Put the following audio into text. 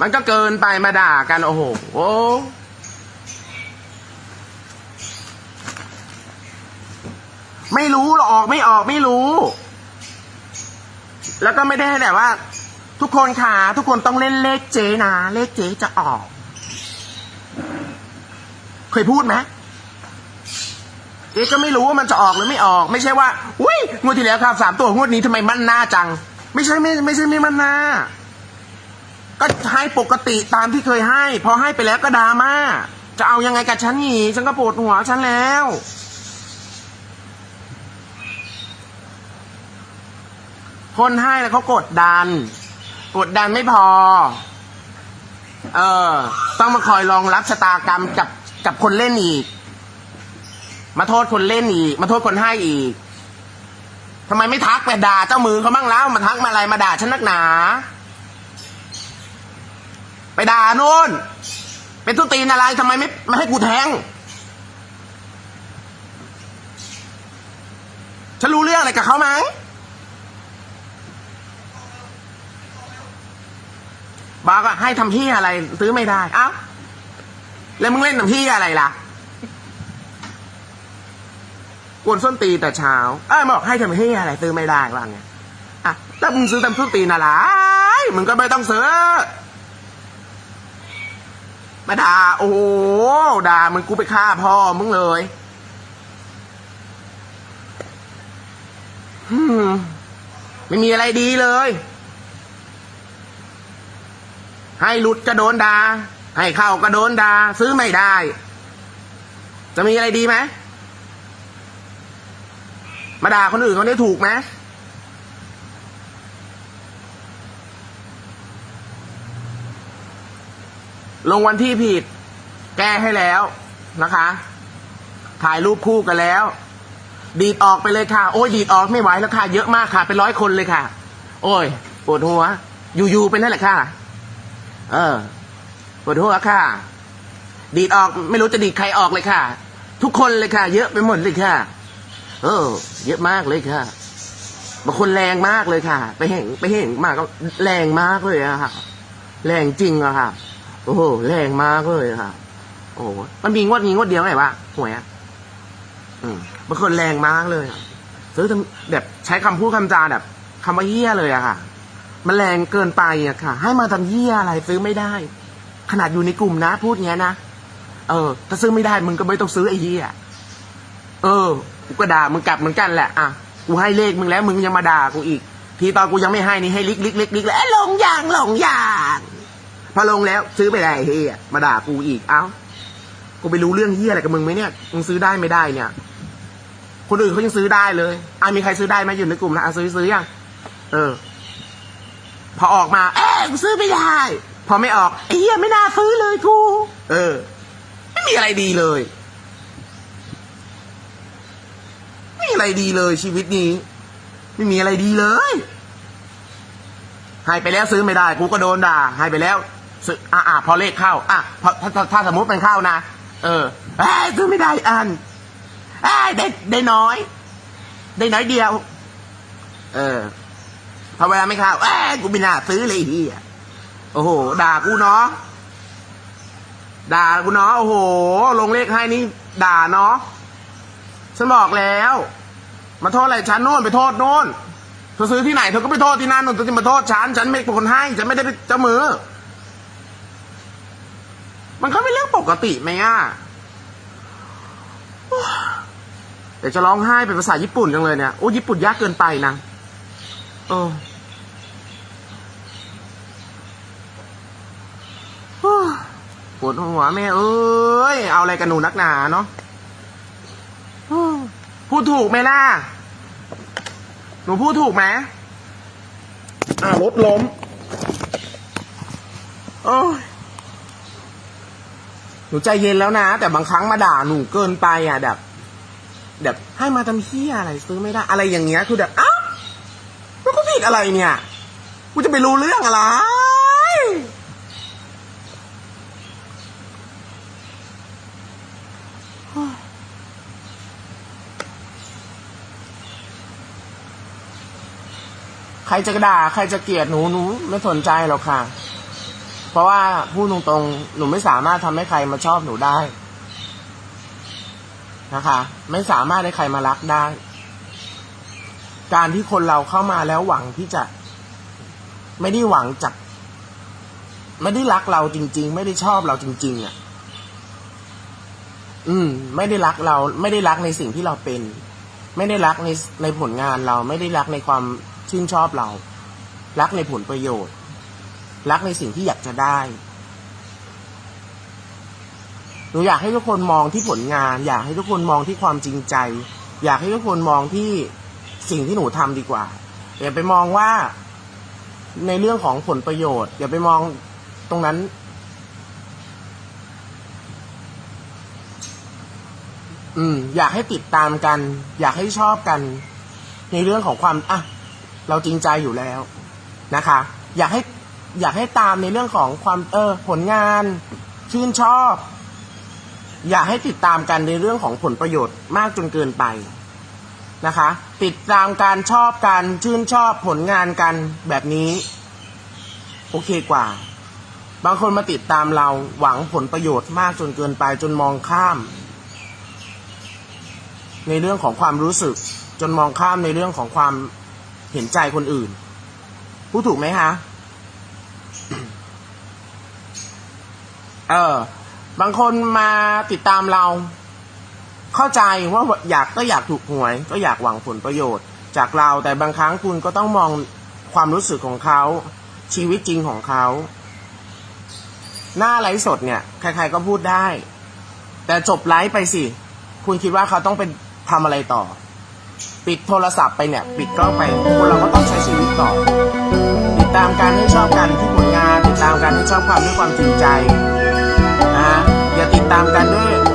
มันก็เกินไปมาด่ากันโอ้โหโอ้ไม่รู้หรอกออกไม่ออกไม่รู้ แล้วก็ไม่ได้ให้แบบว่า ทุกคนค่ะทุกคนต้องเล่นเลขเจนะเลขเจจะออก เคยพูดไหมเจ๊ก็ไม่รู้ว่ามันจะออกหรือไม่ออก ไม่ใช่ว่าอุ้ยงวดที่แล้วครับสามตัวงวดนี้ทำไมมั่นหน้าจัง ไม่ใช่ไม่ไม่ใช่ไม่มั่นหน้า ก็ให้ปกติตามที่เคยให้ พอให้ไปแล้วก็ดราม่าจะเอายังไงกับฉันอีฉันก็ปวดหัวฉันแล้ว คนให้แล้วเขากดดัน กดดันไม่พอ เออ ต้องมาคอยรองรับชะตากรรมกับกับคนเล่นอีก มาโทษคนเล่นอีก มาโทษคนให้อีกทำไมไม่ทักไปด่าเจ้ามือเขาบ้างแล้ว มาทักมาอะไรมาด่าฉันนักหนา ไปด่านู่น เป็นทุตีนอะไรทำไมไม่ไม่ให้กูแทง ฉันรู้เรื่องอะไรกับเขาไหมบอกว่าให้ทำที่อะไร ซื้อไม่ได้เอ้าแล้วมึงเล่นทำที่อะไรล่ะกวนส้นตีนแต่เช้า เอ้ยบอกให้ทำที่อะไรซื้อไม่ได้ว่าไงอะแล้วมึงซื้อทำส้นตีนอะไรมึงก็ไม่ต้องซื้อ มาด่าโอ้โหด่ามึงกูไปฆ่าพ่อมึงเลยไม่มีอะไรดีเลย ให้หลุดก็โดนดา่าให้เข้าก็โดนดา่าซื้อไม่ได้ จะมีอะไรดีไหมมาด่าคนอื่นเขาได้ถูกไหม ลงวันที่ผิด แก้ให้แล้วนะคะ ถ่ายรูปคู่กันแล้ว ดีดออกไปเลยค่ะ โอ้ยดีดออกไม่ไหวแล้วค่ะ เยอะมากค่ะ เป็นร้อยคนเลยค่ะ โอ้ยปวดหัว อยู่ๆไปนั่นแหละค่ะ เออปวดหัวค่ะ ดีดออกไม่รู้จะดีดใครออกเลยค่ะ ทุกคนเลยค่ะ เยอะไปหมดเลยค่ะ เออ เยอะมากเลยค่ะบางคนแรงมากเลยค่ะ ไปเห็นไปเห็นมาก็แรงมากเลยอะค่ะ แรงจริงอะค่ะ โอ้โหแรงมากเลยค่ะ โอ้โหมันมีงวดนี้งวดเดียวไงวะหวยอะอืมบางคนแรงมากเลยอะซื้อทำแบบใช้คำพูดคำจาแบบคำว่าเหี้ยเลยอะค่ะ มันแรงเกินไปอะค่ะ ให้มาทำเหี้ยอะไรซื้อไม่ได้ ขนาดอยู่ในกลุ่มนะ พูดเงี้ยนะเออ ถ้าซื้อไม่ได้มึงก็ไม่ต้องซื้อไอ้เหี้ยเออกูก็ด่ามึงกลับเหมือนกันแหละอะกูให้เลขมึงแล้วมึงยังมาด่ากูอีก ทีตอนกูยังไม่ให้นี่ให้ลิกลิกลิกลิกแล้วเอ้ยลงอย่างลงอย่าง อลงแล้วซื้อไปได้เฮียมาด่ากูอีกเอ้ากูไปรู้เรื่องเฮียอะไรกับมึงไหมเนี่ยมึงซื้อได้ไม่ได้เนี่ย คนอื่นเขายังซื้อได้เลยอะมีใครซื้อได้ไหมอยู่ในกลุ่มนะอะซื้อซื้อยังเออ พอออกมา เอ้ยกูซื้อไม่ได้ พอไม่ออกไอ้เฮียไม่น่าซื้อเลยกูเออ ไม่มีอะไรดีเลยไม่มีอะไรดีเลยชีวิตนี้ ไม่มีอะไรดีเลยให้ไปแล้วซื้อไม่ได้ กูก็โดนด่าให้ไปแล้ว ซื้ออะอะพอเลขเข้า อะพอถ้าถ้าถ้าสมมติมันเข้านะ เออเอ้ยซื้อไม่ได้อันเอ้ยได้ได้น้อย ได้น้อยเดียว เออ พอเวลาไม่เข้าเอ้ยกูไม่น่าซื้อเลยไอ้เฮียโอ้โห ด่ากูเนาะ ด่ากูเนาะ โอ้โห ลงเลขให้นี่ด่าเนาะ ฉันบอกแล้ว มาโทษอะไรฉันโน่นไปโทษโน่นเธอซื้อที่ไหนเธอก็ไปโทษที่นั่นโน่นเธอจะมาโทษฉัน ฉันไม่เป็นคนให้ ฉันไม่ได้เป็นเจ้ามือ มันก็เป็นเรื่องปกติไหมอะเดี๋ยวจะร้องไห้เป็นภาษาญี่ปุ่นจังเลยเนี่ย โอ้ญี่ปุ่นยากเกินไปนะเออโอ้ปวดหัวแม่เอ้ย เอาอะไรกันหนูนักหนาเนาะพูดถูกไหมล่ะ หนูพูดถูกไหมอ่ารถล้ม โอ้ย หนูใจเย็นแล้วนะ แต่บางครั้งมาด่าหนูเกินไปอะแบบ แบบให้มาทำเฮียอะไรซื้อไม่ได้ อะไรอย่างเงี้ยคือแบบอ้าวแล้วก็ผิดอะไรเนี่ยกูจะไปรู้เรื่องอะไรใครจะด่าใครจะเกลียดหนูหนูไม่สนใจหรอกค่ะ เพราะว่าพูดตรงๆ หนูไม่สามารถทำให้ใครมาชอบหนูได้ นะคะ ไม่สามารถให้ใครมารักได้ การที่คนเราเข้ามาแล้วหวังที่จะ ไม่ได้หวังจาก ไม่ได้รักเราจริง ๆ ไม่ได้ชอบเราจริง ๆ อะ อืม ไม่ได้รักเรา ไม่ได้รักในสิ่งที่เราเป็น ไม่ได้รักในในผลงานเรา ไม่ได้รักในความชื่นชอบเรา รักในผลประโยชน์ รักในสิ่งที่อยากจะได้หนูอยากให้ทุกคนมองที่ผลงาน อยากให้ทุกคนมองที่ความจริงใจ อยากให้ทุกคนมองที่สิ่งที่หนูทำดีกว่า อย่าไปมองว่าในเรื่องของผลประโยชน์ อย่าไปมองตรงนั้น อืม อยากให้ติดตามกัน อยากให้ชอบกัน ในเรื่องของความอะเราจริงใจอยู่แล้วนะคะ อยากให้ อยากให้ตามในเรื่องของความเออผลงาน ชื่นชอบ อยากให้ติดตามกันในเรื่องของผลประโยชน์มากจนเกินไปนะคะ ติดตามการชอบกันชื่นชอบผลงานกันแบบนี้ โอเคกว่า บางคนมาติดตามเราหวังผลประโยชน์มากจนเกินไปจนมองข้าม ในเรื่องของความรู้สึก จนมองข้ามในเรื่องของความเห็นใจคนอื่นพูดถูกไหมคะ เออ บางคนมาติดตามเรา เข้าใจว่าอยากก็อยากถูกหวย ก็อยากหวังผลประโยชน์ จากเราแต่บางครั้งคุณก็ต้องมองความรู้สึกของเขาชีวิตจริงของเขา หน้าไลฟ์สดเนี่ย ใครๆก็พูดได้ แต่จบไลฟ์ไปสิ คุณคิดว่าเขาต้องเป็นทำอะไรต่อ ปิดโทรศัพท์ไปเนี่ย ปิดกล้องไปคนเราก็ต้องใช้ชีวิตต่อ ติดตามการให้ชอบกันที่ผลงาน ติดตามการให้ชอบความด้วยความจริงใจ อย่าติดตามกันด้วย